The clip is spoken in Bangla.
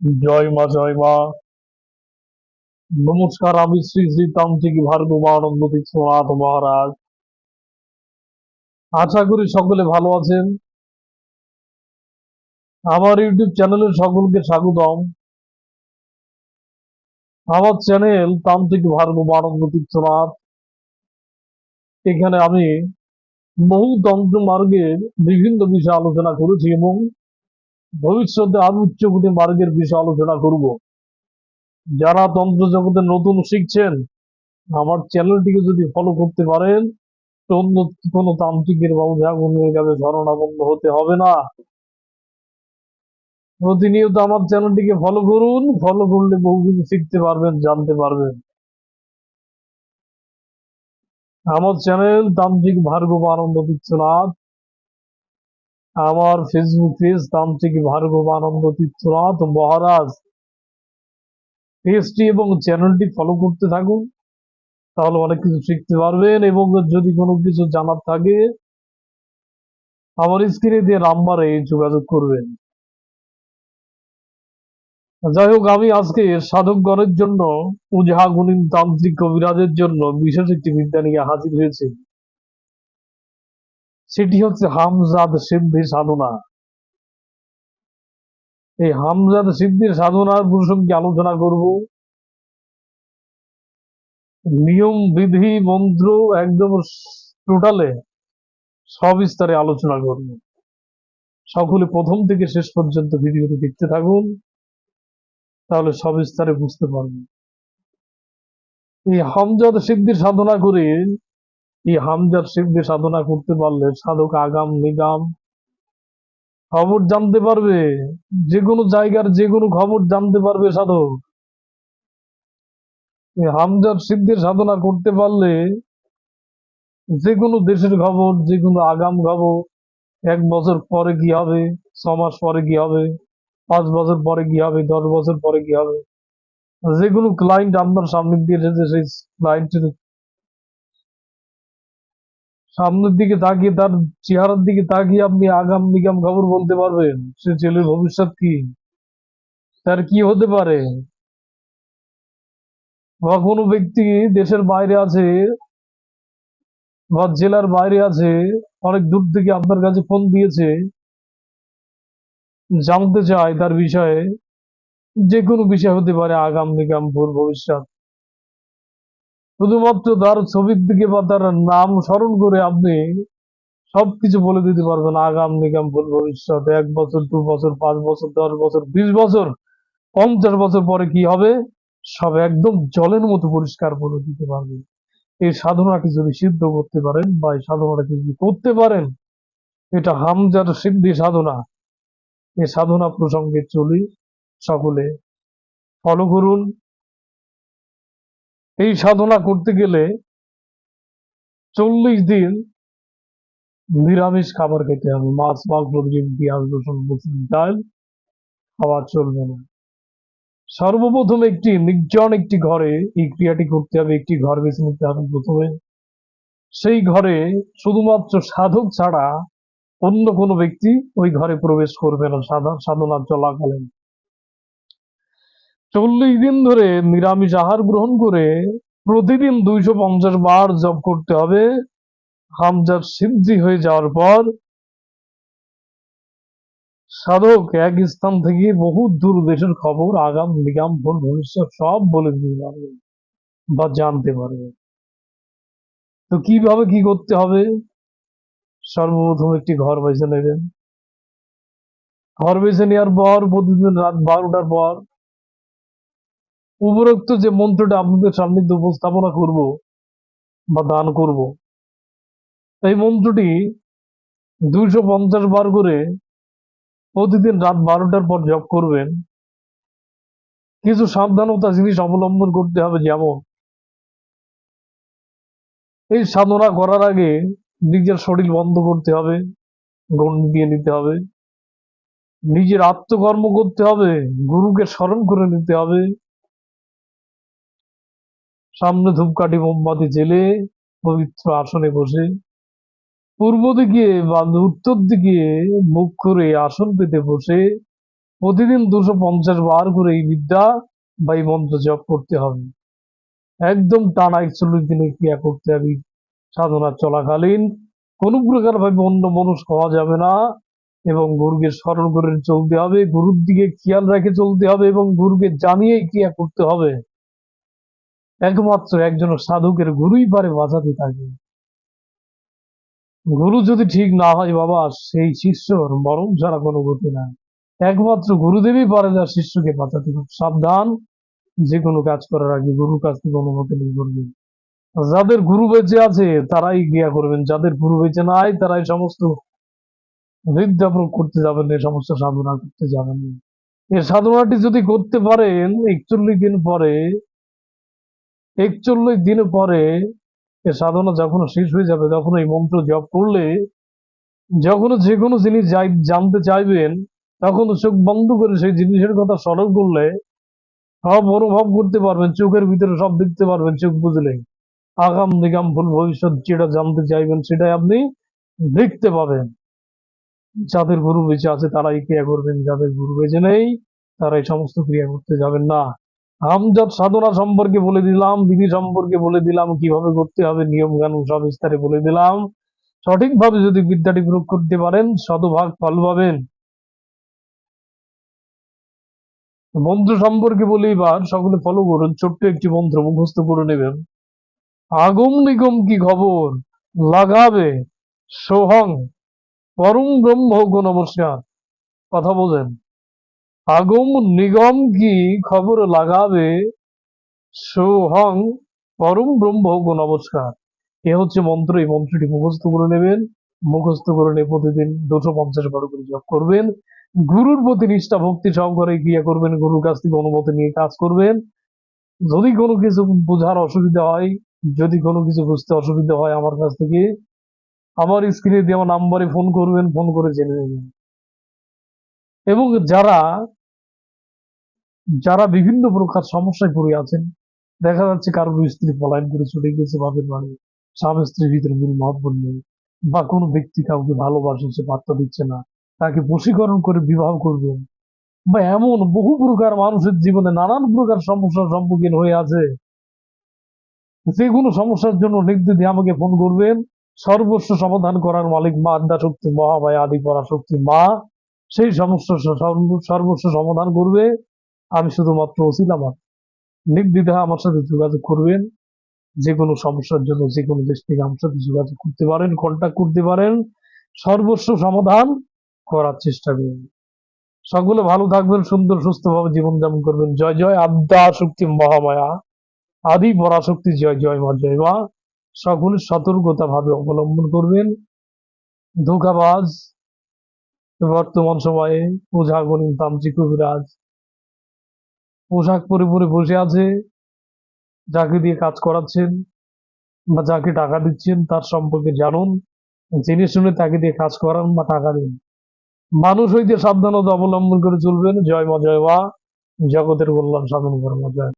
জয় মা জয় মা। নমস্কার, আমি শ্রী শ্রী তান্ত্রিক ভার্গবানন্দ তীর্থনাথ মহারাজ। আশা করি সকলে ভালো আছেন। আমার ইউটিউব চ্যানেলে সকলকে স্বাগতম। আমার চ্যানেল তান্ত্রিক ভার্গবানন্দ তীর্থনাথ এখানে আমি বহু তন্ত্র মার্গের বিভিন্ন বিষয়ে আলোচনা করেছি এবং ভবিষ্যতে আরও উচ্চকোটি মার্গের বিষয়ে আলোচনা করব। যারা তন্ত্র জগতে নতুন শিখছেন, আমার চ্যানেলটিকে যদি ফলো করতে পারেন অন্য কোনো তান্ত্রিকের বাবুঝাগুনের কাছে শরণাবন্ধ হতে হবে না। প্রতিনিয়ত আমার চ্যানেলটিকে ফলো করুন ফলো করলে বহু কিছু শিখতে পারবেন, জানতে পারবেন। আমার চ্যানেল তান্ত্রিক ভার্গব আনন্দ তীর্থনাথ আমার ফেসবুক পেজ তান্ত্রিক ভার্গব আনন্দ তীর্থনাথ মহারাজ। পেজটি এবং চ্যানেলটি ফলো করতে থাকুন, তাহলে অনেক কিছু শিখতে পারবেন এবং যদি কোনো কিছু জানার থাকে, আমার স্ক্রিনে দিয়ে নাম্বারে যোগাযোগ করবেন। যাই হোক, আমি আজকে সাধকগণের জন্য উজাহা গুণিন তান্ত্রিক কবিরাজের জন্য বিশেষ একটি বিদ্যা নিয়ে হাজির হয়েছে। সেটি হচ্ছে হামজাদ সিদ্ধি সাধনা। এই হামজাদ সিদ্ধির সাধনার প্রসঙ্গে আলোচনা করব? নিয়ম বিধি মন্ত্র একদম টোটালে সবিস্তারে আলোচনা করব। সকলে প্রথম থেকে শেষ পর্যন্ত ভিডিওটি দেখতে থাকুন, তাহলে সবিস্তারে বুঝতে পারবেন। এই হামজাদ সিদ্ধির সাধনা করে এই হামজাদ সিদ্ধি সাধনা করতে পারলে সাধক আগাম, নিগাম খবর জানতে পারবে। যে কোনো জায়গার যে কোনো খবর জানতে পারবে সাধক। এই হামজাদ সিদ্ধির সাধনা করতে পারলে যে কোনো দেশের খবর, যে কোনো আগাম খবর এক বছর পরে কি হবে, ছ মাস পরে কি হবে, পাঁচ বছর পরে কি হবে, দশ বছর পরে কি হবে? যে কোনো ক্লায়েন্ট আপনার সামনে দিয়ে এসেছে, সেই ক্লায়েন্টের সামনের দিকে তাকিয়ে, তার চেহারার দিকে তাকিয়ে আপনি আগাম নিগাম খবর বলতে পারবেন, সে ছেলের ভবিষ্যৎ কি? তার কি হতে পারে? বা কোনো ব্যক্তি দেশের বাইরে আছে বা জেলার বাইরে আছে, অনেক দূর থেকে আপনার কাছে ফোন দিয়েছে, জানতে চায় তার বিষয়ে, যে কোনো বিষয় হতে পারে আগাম নিগাম ভুল ভবিষ্যৎ। শুধুমাত্র তার ছবির দিকে বা তার নাম স্মরণ করে আপনি সবকিছু বলে দিতে পারবেন আগাম নিগাম ভবিষ্যৎ এক বছর, দু বছর, পাঁচ বছর, দশ বছর, বিশ বছর, পঞ্চাশ বছর পরে কি হবে? সব একদম জলের মতো পরিষ্কার বলে দিতে পারবেন। এই সাধনাটি যদি সিদ্ধ করতে পারেন বা এই সাধনাটি যদি করতে পারেন, এটা হামজার সিদ্ধি সাধনা। এই সাধনা প্রসঙ্গে চলি, সকলে ফলো করুন। এই সাধনা করতে গেলে চল্লিশ দিন নিরামিষ খাবার খেতে হবে। মাছ, মাংস, ডিম, পেঁয়াজ, রসুন মুসলিম ডাল খাওয়া চলবে না। সর্বপ্রথম একটি নির্জন একটি ঘরে এই ক্রিয়াটি করতে হবে। একটি ঘর বেছে নিতে হবে প্রথমে। সেই ঘরে শুধুমাত্র সাধক ছাড়া অন্য কোনো ব্যক্তি ওই ঘরে প্রবেশ করবে না। সাধা- সাধনা চলাকালীন। চল্লিশ দিন ধরে নিরামিষ আহার গ্রহণ করে প্রতিদিন দুইশো পঞ্চাশ বার জপ করতে হবে। হামজার সিদ্ধি হয়ে যাওয়ার পর সাধক এক স্থান থেকে বহু দূর দেশের খবর, আগাম, নিগাম, ভুল, ভবিষ্যৎ সব বলে দিতে পারবে বা জানতে পারবে। তো কীভাবে কি করতে হবে? সর্বপ্রথম একটি ঘর বেছে নেবেন। ঘর বেছে নেওয়ার পর প্রতিদিন রাত বারোটার পর উপরোক্ত যে মন্ত্রটা আপনাদের সামনে উপস্থাপনা করব বা দান করব, এই মন্ত্রটি দুইশো পঞ্চাশ বার করে প্রতিদিন রাত বারোটার পর জপ করবেন। কিছু সাবধানতা জিনিস অবলম্বন করতে হবে যেমন, এই সাধনা করার আগে নিজের শরীর বন্ধ করতে হবে গন্ডি দিয়ে নিতে হবে। নিজের আত্মকর্ম করতে হবে, গুরুকে স্মরণ করে নিতে হবে। সামনে ধূপকাঠি মোমবাতি জেলে পবিত্র আসনে বসে। পূর্ব দিকে বা উত্তর দিকে মুখ করে আসন পেতে বসে। প্রতিদিন দুশো পঞ্চাশ বার করে এই বিদ্যা বা এই মন্ত্র জপ করতে হবে। একদম টানা একচল্লিশ দিনে ক্রিয়া করতে হবে। সাধনা চলাকালীন কোনো প্রকার ভাবে অন্য মানুষ হওয়া যাবে না এবং গুরুকে স্মরণ করে চলতে হবে। গুরুর দিকে খেয়াল রেখে চলতে হবে এবং গুরুকে জানিয়ে ক্রিয়া করতে হবে। একমাত্র একজন সাধকের গুরুই পারে বাঁচাতে থাকে গুরু যদি ঠিক না হয় বাবা সেই শিষ্যর মরণ ছাড়া কোনো গতি নাই। একমাত্র গুরুদেবই পারে যার শিষ্যকে বাঁচাতে। সাবধান যে কোনো কাজ করার আগে গুরুর কাছ থেকে অনুমতি নিয়ে করবেন যাদের গুরু বেঁচে আছে তারাই ক্রিয়া করবেন। যাদের গুরু বেঁচে নাই তারাই সমস্ত বিদ্যা করতে যাবেন না, এই সমস্ত সাধনা করতে যাবেন না। এই সাধনাটি যদি করতে পারেন একচল্লিশ দিন পরে একচল্লিশ দিন পরে এ সাধনা যখন শেষ হয়ে যাবে, তখন এই মন্ত্র জপ করলে যখন যে কোনো জিনিস জানতে চাইবেন, তখন চোখ বন্ধ করে সেই জিনিসের কথা স্মরণ করলে সব অনুভব করতে পারবেন, চোখের ভিতরে সব দেখতে পারবেন, চোখ বুঝলে। আগাম নিগাম ভুল ভবিষ্যৎ যেটা জানতে চাইবেন, সেটাই আপনি দেখতে পাবেন। যাদের গুরু বেঁচে আছে, তারাই ক্রিয়া করবেন, যাদের গুরু বেঁচে নেই তারা এই সমস্ত ক্রিয়া করতে যাবেন না। আমজাদ সাধনা সম্পর্কে বলে দিলাম, বিধি সম্পর্কে বলে দিলাম, কীভাবে করতে হবে, নিয়ম কানুন সব বিস্তারে বলে দিলাম। সঠিকভাবে যদি বিদ্যাটি প্রয়োগ করতে পারেন, শতভাগ ফল পাবেন। মন্ত্র সম্পর্কে বলি এবার, সকলে ফলো করুন, ছোট্ট একটি মন্ত্র মুখস্থ করে নেবেন। আগম নিগম কি খবর? লাগাবে, সোহং, পরম ব্রহ্ম নমস্কার। কথা বোঝেন আগম নিগম কি খবর লাগাবে, সোহং পরম ব্রহ্ম নমস্কার। এ হচ্ছে মন্ত্র, এই মন্ত্রটি মুখস্থ করে নেবেন। মুখস্থ করে নিয়ে প্রতিদিন দুশো পঞ্চাশ বার করে জপ করবেন। গুরুর প্রতি নিষ্ঠা, ভক্তি, সহকারে ক্রিয়া করবেন। গুরুর কাছ থেকে অনুমতি নিয়ে কাজ করবেন। যদি কোনো কিছু বোঝার অসুবিধা হয়, যদি কোনো কিছু বুঝতে অসুবিধা হয় আমার কাছ থেকে, আমার স্ক্রিনে দেওয়া নাম্বারে ফোন করবেন, ফোন করে জেনে নেবেন। এবং যারা যারা বিভিন্ন প্রকার সমস্যায় পড়ে আছেন, দেখা যাচ্ছে কারোর স্ত্রী পলায়ন করে চলে গেছে, বাপের বাড়ি, স্বামী স্ত্রীর ভিতরে মিল মহব্বত নেই, বা কোনো ব্যক্তি কাউকে ভালোবাসে, সে পাত্তা দিচ্ছে না, তাকে বশীকরণ করে বিবাহ করবেন, বা এমন বহু প্রকার মানুষের জীবনে নানান প্রকার সমস্যার সম্মুখীন হয়ে আছে। যে কোনো সমস্যার জন্য নির্দিদি আমাকে ফোন করবেন। সর্বস্ব সমাধান করার মালিক মা, আদ্যা শক্তি মহামায়া, আদি পরাশক্তি মা, সেই সমস্যা সর্বস্ব সমাধান করবে। আমি শুধুমাত্র ওসিলাম নির্দ্বিধায় আমার সাথে যোগাযোগ করবেন। যে কোনো সমস্যার জন্য যে কোনো দেশ থেকে আমার সাথে যোগাযোগ করতে পারেন কন্ট্যাক্ট করতে পারেন। সর্বস্ব সমাধান করার চেষ্টা করবেন সকলে ভালো থাকবেন, সুন্দর, সুস্থভাবে জীবনযাপন করবেন। জয় জয়। আদ্যা শক্তি মহামায়া। আদি পরাশক্তি। জয় জয় মা জয় মা। সকলে সতর্কতা ভাবে অবলম্বন করবেন। ধোকাবাজ। বর্তমান সময়ে ওঝাগণিত তান্ত্রিক কবিরাজ। পোশাক পরে পরে বসে আছে, যাকে দিয়ে কাজ করাচ্ছেন বা যাকে টাকা দিচ্ছেন তার সম্পর্কে জানুন জেনে শুনে তাকে দিয়ে কাজ করান বা টাকা দিন। মানুষ হইতে সাবধানতা অবলম্বন করে চলবেন। জয় মা জয় মা। জগতের কল্যাণ সাধন কর্ম জয়।